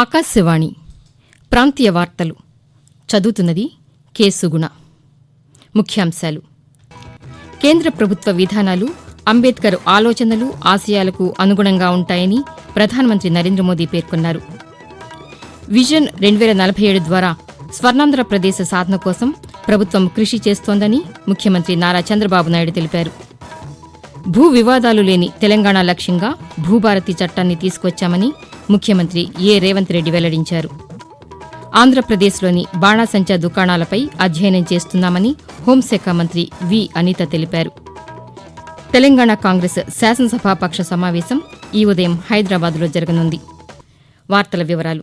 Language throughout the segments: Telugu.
ఆకాశవాణి ప్రాంతీయ వార్తలు. చదువుతున్నది కె సుగుణ. ముఖ్యాంశాలు. కేంద్ర ప్రభుత్వ విధానాలు అంబేద్కర్ ఆలోచనలు ఆశయాలకు అనుగుణంగా ఉంటాయని ప్రధానమంత్రి నరేంద్ర మోదీ పేర్కొన్నారు. విజన్ రెండు వేల నలభై ఏడు ద్వారా స్వర్ణాంధ్రప్రదేశ్ సాధన కోసం ప్రభుత్వం కృషి చేస్తోందని ముఖ్యమంత్రి నారా చంద్రబాబు నాయుడు తెలిపారు. భూ వివాదాలు లేని తెలంగాణ లక్ష్యంగా భూభారతి చట్టాన్ని తీసుకొచ్చామని ముఖ్యమంత్రి ఏ రేవంత్ రెడ్డి వెల్లడించారు. ఆంధ్రప్రదేశ్లోని బాణాసంచా దుకాణాలపై అధ్యయనం చేస్తున్నామని హోంశాఖ మంత్రి వి అనిత తెలిపారు. తెలంగాణ కాంగ్రెస్ శాసనసభాపక్ష సమావేశం ఈ ఉదయం హైదరాబాద్లో జరగనుంది. వార్తల వివరాలు.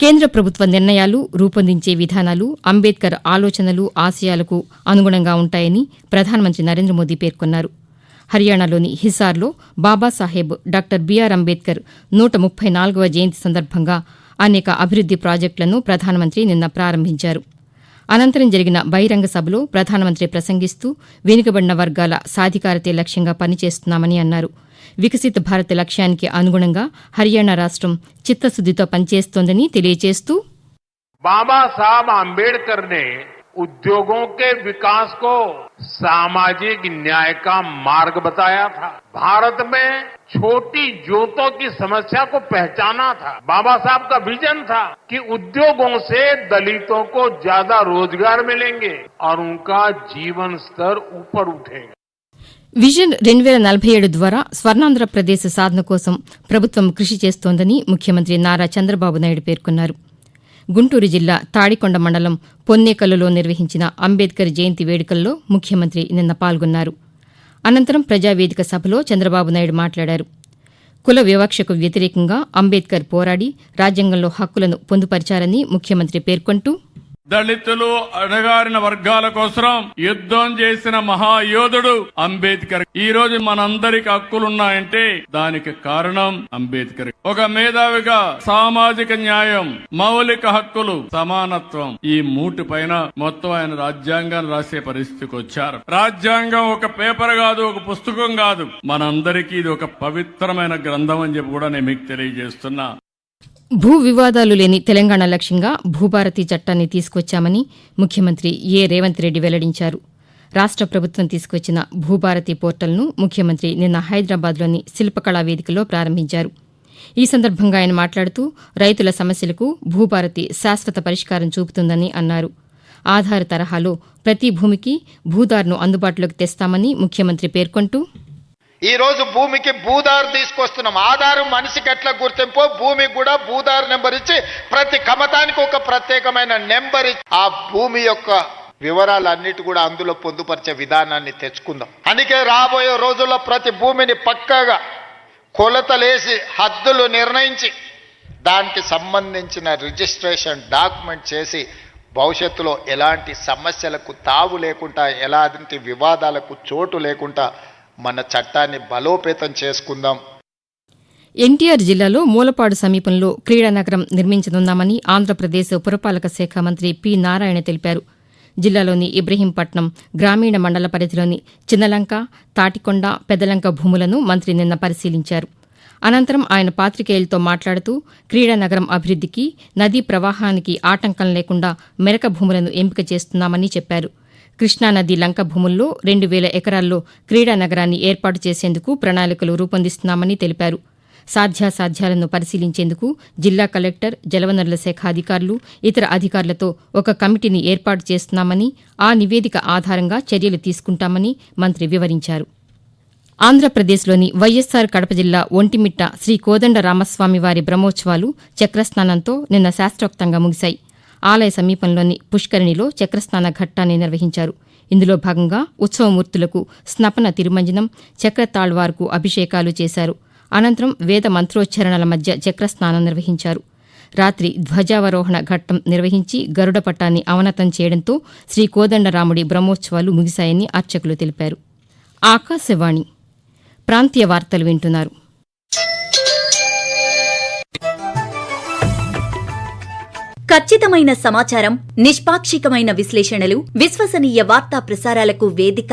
కేంద్ర ప్రభుత్వ నిర్ణయాలు రూపొందించే విధానాలు అంబేద్కర్ ఆలోచనలు ఆశయాలకు అనుగుణంగా ఉంటాయని ప్రధానమంత్రి నరేంద్ర మోదీ పేర్కొన్నారు. హర్యానాలోని హిసార్లో బాబాసాహెబ్ డాక్టర్ బీఆర్ అంబేద్కర్ నూట ముప్పై నాలుగవ జయంతి సందర్భంగా అనేక అభివృద్ది ప్రాజెక్టులను ప్రధానమంత్రి నిన్న ప్రారంభించారు. అనంతరం జరిగిన బహిరంగ సభలో ప్రధానమంత్రి ప్రసంగిస్తూ వెనుకబడిన వర్గాల సాధికారతే లక్ష్యంగా పనిచేస్తున్నామని అన్నారు. వికసిత భారత్ లక్ష్యానికి అనుగుణంగా హర్యానా రాష్ట్రం చిత్తశుద్దితో పనిచేస్తోందని తెలియజేస్తూ బాబాసాహెబ్ उद्योगों के विकास को सामाजिक न्याय का मार्ग बताया था भारत में छोटी जोतों की समस्या को पहचाना था बाबा साहब का विजन था कि उद्योगों से दलितों को ज्यादा रोजगार मिलेंगे और उनका जीवन स्तर ऊपर उठेगा విజన్ రెండు వేల నలభై ఏడు ద్వారా స్వర్ణాంధ్రప్రదేశ్ సాధన కోసం ప్రభుత్వం కృషి చేస్తోందని ముఖ్యమంత్రి నారా చంద్రబాబు నాయుడు పేర్కొన్నారు గుంటూరు జిల్లా తాడికొండ మండలం పొన్నేకల్లులో నిర్వహించిన అంబేద్కర్ జయంతి వేడుకల్లో ముఖ్యమంత్రి నిన్న పాల్గొన్నారు. అనంతరం ప్రజావేదిక సభలో చంద్రబాబు నాయుడు మాట్లాడారు. కుల వివక్షకు వ్యతిరేకంగా అంబేద్కర్ పోరాడి రాజ్యాంగంలో హక్కులను పొందుపరిచారని ముఖ్యమంత్రి పేర్కొంటూ దళితులు అణగారిన వర్గాల కోసం యుద్ధం చేసిన మహాయోధుడు అంబేద్కర్. ఈ రోజు మనందరికి హక్కులున్నాయంటే దానికి కారణం అంబేద్కర్. ఒక మేధావిగా సామాజిక న్యాయం మౌలిక హక్కులు సమానత్వం ఈ మూటి పైన మొత్తం ఆయన రాజ్యాంగాన్ని రాసే పరిస్థితికి వచ్చారు. రాజ్యాంగం ఒక పేపర్ కాదు ఒక పుస్తకం కాదు. మనందరికీ ఇది ఒక పవిత్రమైన గ్రంథం అని చెప్పి కూడా నేను మీకు తెలియజేస్తున్నా. భూ వివాదాలు లేని తెలంగాణ లక్ష్యంగా భూభారతి చట్టాన్ని తీసుకొచ్చామని ముఖ్యమంత్రి ఏ రేవంత్ రెడ్డి వెల్లడించారు. రాష్ట ప్రభుత్వం తీసుకొచ్చిన భూభారతి పోర్టల్ను ముఖ్యమంత్రి నిన్న హైదరాబాద్లోని శిల్పకళా వేదికలో ప్రారంభించారు. ఈ సందర్భంగా ఆయన మాట్లాడుతూ రైతుల సమస్యలకు భూభారతి శాశ్వత పరిష్కారం చూపుతుందని అన్నారు. ఆధార్ తరహాలో ప్రతి భూమికి భూదార్ను అందుబాటులోకి తెస్తామని ముఖ్యమంత్రి పేర్కొంటూ ఈ రోజు భూమికి భూదారు తీసుకొస్తున్నాం. ఆధారం మనిషికి ఎట్లా గుర్తింపో భూమికి కూడా భూదారు నెంబర్ ఇచ్చి ప్రతి కమతానికి ఒక ప్రత్యేకమైన నెంబర్ ఇచ్చి ఆ భూమి యొక్క వివరాలన్నిటి కూడా అందులో పొందుపరిచే విధానాన్ని తెచ్చుకుందాం. అందుకే రాబోయే రోజుల్లో ప్రతి భూమిని పక్కాగా కొలతలేసి హద్దులు నిర్ణయించి దానికి సంబంధించిన రిజిస్ట్రేషన్ డాక్యుమెంట్ చేసి భవిష్యత్తులో ఎలాంటి సమస్యలకు తావు లేకుండా ఎలాంటి వివాదాలకు చోటు లేకుండా మన చట్టాన్ని బలోపేతం చేసుకుందాం. ఎన్టీఆర్ జిల్లాలో మూలపాడు సమీపంలో క్రీడా నగరం నిర్మించనున్నామని ఆంధ్రప్రదేశ్ పురపాలక శాఖ మంత్రి పి. నారాయణ తెలిపారు. జిల్లాలోని ఇబ్రహీంపట్నం గ్రామీణ మండల పరిధిలోని చిన్నలంక తాటికొండ పెదలంక భూములను మంత్రి నిన్న పరిశీలించారు. అనంతరం ఆయన పాతికేయులతో మాట్లాడుతూ క్రీడా నగరం అభివృద్దికి నదీ ప్రవాహానికి ఆటంకం లేకుండా మెరక భూములను ఎంపిక చేస్తున్నామని చెప్పారు. కృష్ణానది లంక భూముల్లో రెండు వేల ఎకరాల్లో క్రీడా నగరాన్ని ఏర్పాటు చేసేందుకు ప్రణాళికలు రూపొందిస్తున్నామని తెలిపారు. సాధ్యాసాధ్యాలను పరిశీలించేందుకు జిల్లా కలెక్టర్ జలవనరుల శాఖ అధికారులు ఇతర అధికారులతో ఒక కమిటీని ఏర్పాటు చేస్తున్నామని ఆ నివేదిక ఆధారంగా చర్యలు తీసుకుంటామని మంత్రి వివరించారు. ఆంధ్రప్రదేశ్లోని వైఎస్సార్ కడప జిల్లా ఒంటిమిట్ట శ్రీ కోదండ రామస్వామి వారి బ్రహ్మోత్సవాలు చక్రస్నానంతో నిన్న శాస్త్రోక్తంగా ముగిశాయి. ఆలయ సమీపంలోని పుష్కరిణిలో చక్రస్నాన ఘట్టాన్ని నిర్వహించారు. ఇందులో భాగంగా ఉత్సవమూర్తులకు స్నపన తిరుమంజనం చక్రతాళ్వార్కు అభిషేకాలు చేశారు. అనంతరం వేద మంత్రోచ్చరణల మధ్య చక్రస్నానం నిర్వహించారు. రాత్రి ధ్వజావరోహణ ఘట్టం నిర్వహించి గరుడ పట్టాన్ని అవనతం చేయడంతో శ్రీ కోదండరాముడి బ్రహ్మోత్సవాలు ముగిశాయని అర్చకులు తెలిపారు. ఆకాశవాణి ప్రాంతీయ వార్తలు వింటున్నారు. ఖచ్చితమైన సమాచారం నిష్పాక్షికమైన విశ్లేషణలు విశ్వసనీయ వార్తా ప్రసారాలకు వేదిక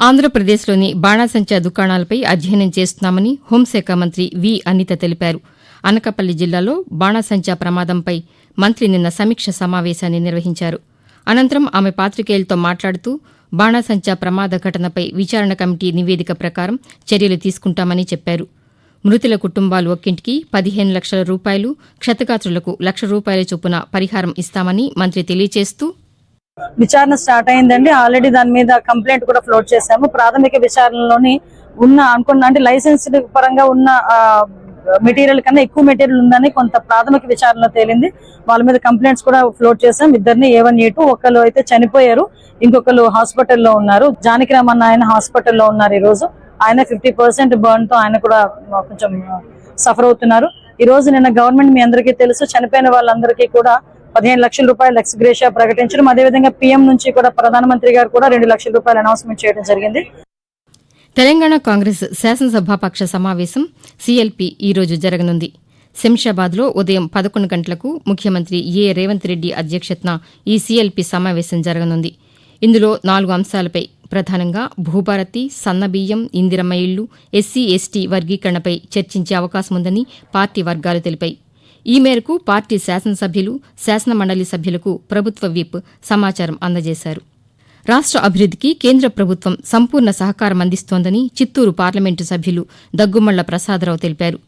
ఆంధ్రప్రదేశ్లోని బాణాసంచా దుకాణాలపై అధ్యయనం చేస్తున్నామని హోంశాఖ మంత్రి వి. అనిత తెలిపారు. అనకాపల్లి జిల్లాలో బాణాసంచా ప్రమాదంపై మంత్రి నిన్న సమీక్ష సమావేశాన్ని నిర్వహించారు. అనంతరం ఆమె పాతికేయులతో మాట్లాడుతూ బాణాసంచా ప్రమాద ఘటనపై విచారణ కమిటీ నివేదిక ప్రకారం చర్యలు తీసుకుంటామని చెప్పారు. మృతుల కుటుంబాలు ఒక్కింటికి పదిహేను లక్షల రూపాయలు క్షతగాత్రులకు లక్ష రూపాయల చొప్పున పరిహారం ఇస్తామని మంత్రి తెలియజేస్తూ విచారణ స్టార్ట్ అయిందండి. ఆల్రెడీ దాని మీద కంప్లైంట్ కూడా ఫ్లోట్ చేశాము. ప్రాథమిక విచారణలోని ఉన్న అనుకున్న అంటే లైసెన్స్ పరంగా ఉన్న మెటీరియల్ కన్నా ఎక్కువ మెటీరియల్ ఉందని కొంత ప్రాథమిక విచారణలో తేలింది. వాళ్ళ మీద కంప్లైంట్స్ కూడా ఫ్లోట్ చేశాం. ఇద్దరిని ఏ వన్ ఏ టూ ఒకరు అయితే చనిపోయారు. ఇంకొకరు హాస్పిటల్లో ఉన్నారు. జానకిరామ్ అన్న ఆయన హాస్పిటల్లో ఉన్నారు ఈ రోజు ఆయన ఫిఫ్టీ పర్సెంట్ బర్న్తో ఆయన కూడా కొంచెం సఫర్ అవుతున్నారు. ఈ రోజు నిన్న గవర్నమెంట్ మీ అందరికీ తెలుసు చనిపోయిన వాళ్ళందరికీ కూడా పదిహేను లక్షల రూపాయలు ఎక్స్గ్రేషియా ప్రకటించడం. అదేవిధంగా పీఎం నుంచి కూడా ప్రధానమంత్రి గారు కూడా రెండు లక్షల రూపాయలు అనౌన్స్మెంట్ చేయడం జరిగింది. తెలంగాణ కాంగ్రెస్ శాసనసభాపక్ష సమావేశం సిఎల్పి ఈ రోజు జరగనుంది. శంషాబాద్లో ఉదయం పదకొండు గంటలకు ముఖ్యమంత్రి ఏ రేవంత్ రెడ్డి అధ్యక్షతన ఈ సిఎల్పి సమావేశం జరగనుంది. ఇందులో నాలుగు అంశాలపై ప్రధానంగా భూభారతి సన్నబియ్యం ఇందిరమ్మ ఇళ్ళు ఎస్సీ ఎస్టీ వర్గీకరణపై చర్చించే అవకాశం ఉందని పార్టీ వర్గాలు తెలిపాయి. ఈ మేరకు పార్టీ శాసనసభ్యులు శాసనమండలి సభ్యులకు ప్రభుత్వ విప్ సమాచారం అందజేశారు. రాష్ట అభివృద్దికి కేంద్ర ప్రభుత్వం సంపూర్ణ సహకారం అందిస్తోందని చిత్తూరు పార్లమెంటు సభ్యులు దగ్గుమళ్ళ ప్రసాదరావు తెలిపారు.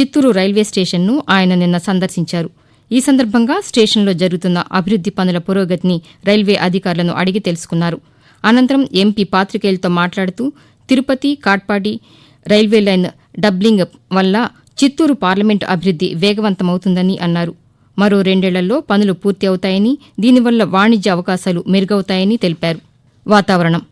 చిత్తూరు రైల్వే స్టేషన్ను ఆయన నిన్న సందర్శించారు. ఈ సందర్భంగా స్టేషన్లో జరుగుతున్న అభివృద్ది పనుల పురోగతిని రైల్వే అధికారులను అడిగి తెలుసుకున్నారు. అనంతరం ఎంపీ పాతికేయులతో మాట్లాడుతూ Tirupati Katpadi railway line doubling వల్ల చిత్తూరు పార్లమెంటు అభివృద్ది వేగవంతమవుతుందని అన్నారు. మరో రెండేళ్ళలో పనులు పూర్తి అవుతాయని దీనివల్ల వాణిజ్య అవకాశాలు మెరుగవుతాయని తెలిపారు. వాతావరణం.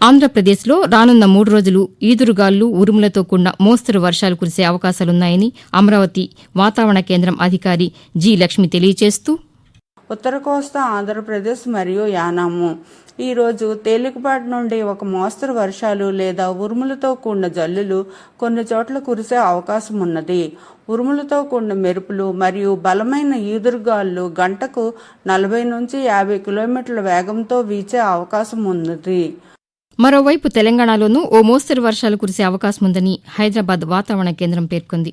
ఆంధ్రప్రదేశ్లో రానున్న మూడు రోజులు ఈదురుగాలు ఉరుములతో కూడిన మోస్తరు వర్షాలు కురిసే అవకాశాలున్నాయని అమరావతి వాతావరణ కేంద్రం అధికారి జి లక్ష్మి తెలియజేస్తూ ఉత్తర కోస్తా ఆంధ్రప్రదేశ్ మరియు యానాము. ఈరోజు తేలికపాటి నుండి ఒక మోస్తరు వర్షాలు లేదా ఉరుములతో కూడిన జల్లులు కొన్ని చోట్ల కురిసే అవకాశం ఉన్నది. ఉరుములతో కూడిన మెరుపులు మరియు బలమైన ఈదురుగాళ్ళు గంటకు నలభై నుంచి యాభై కిలోమీటర్ల వేగంతో వీచే అవకాశం ఉన్నది. మరోవైపు తెలంగాణలోనూ ఓ మోస్తరు వర్షాలు కురిసే అవకాశం ఉందని హైదరాబాద్ వాతావరణ కేంద్రం పేర్కొంది.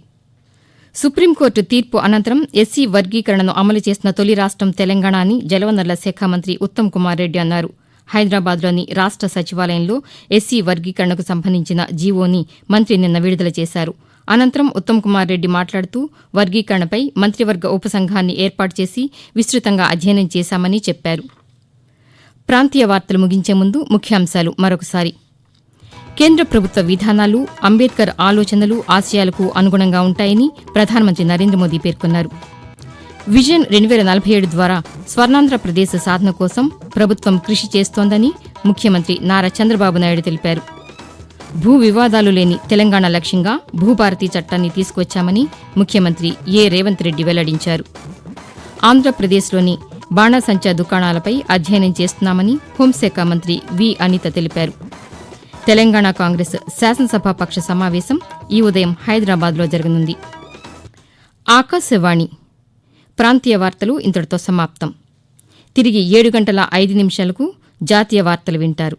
సుప్రీంకోర్టు తీర్పు అనంతరం ఎస్సీ వర్గీకరణను అమలు చేసిన తొలి రాష్టం తెలంగాణ అని జలవనరుల శాఖ మంత్రి ఉత్తమ్ కుమార్ రెడ్డి అన్నారు. హైదరాబాద్లోని రాష్ట సచివాలయంలో ఎస్సీ వర్గీకరణకు సంబంధించిన జీవోని మంత్రి నిన్న విడుదల చేశారు. అనంతరం ఉత్తమ్ కుమార్ రెడ్డి మాట్లాడుతూ వర్గీకరణపై మంత్రివర్గ ఉపసంఘాన్ని ఏర్పాటు చేసి విస్తృతంగా అధ్యయనం చేశామని చెప్పారు. ప్రాంతీయ వార్తలు ముగించే ముందు ముఖ్యాంశాలు మరొకసారి. కేంద్ర ప్రభుత్వ విధానాలు అంబేద్కర్ ఆలోచనలు ఆశయాలకు అనుగుణంగా ఉంటాయని ప్రధానమంత్రి నరేంద్ర మోదీ పేర్కొన్నారు. విజన్ రెండు వేల నలభై ఏడు ద్వారా స్వర్ణాంధ్రప్రదేశ్ సాధన కోసం ప్రభుత్వం కృషి చేస్తోందని ముఖ్యమంత్రి నారా చంద్రబాబు నాయుడు తెలిపారు. భూ వివాదాలు లేని తెలంగాణ లక్ష్యంగా భూభారతి చట్టాన్ని తీసుకొచ్చామని ముఖ్యమంత్రి ఏ రేవంత్ రెడ్డి వెల్లడించారు. ఆంధ్రప్రదేశ్లోని బాణాసంచా దుకాణాలపై అధ్యయనం చేస్తున్నామని హోంశాఖ మంత్రి వి అనిత తెలిపారు. తెలంగాణ కాంగ్రెస్ శాసనసభా పక్ష సమావేశం ఈ ఉదయం హైదరాబాద్లో జరగనుంది. ఆకాశవాణి ప్రాంతీయ వార్తలు ఇంతటితో సమాప్తం. తిరిగి ఏడు గంటల ఐదు నిమిషాలకు జాతీయ వార్తలు వింటారు.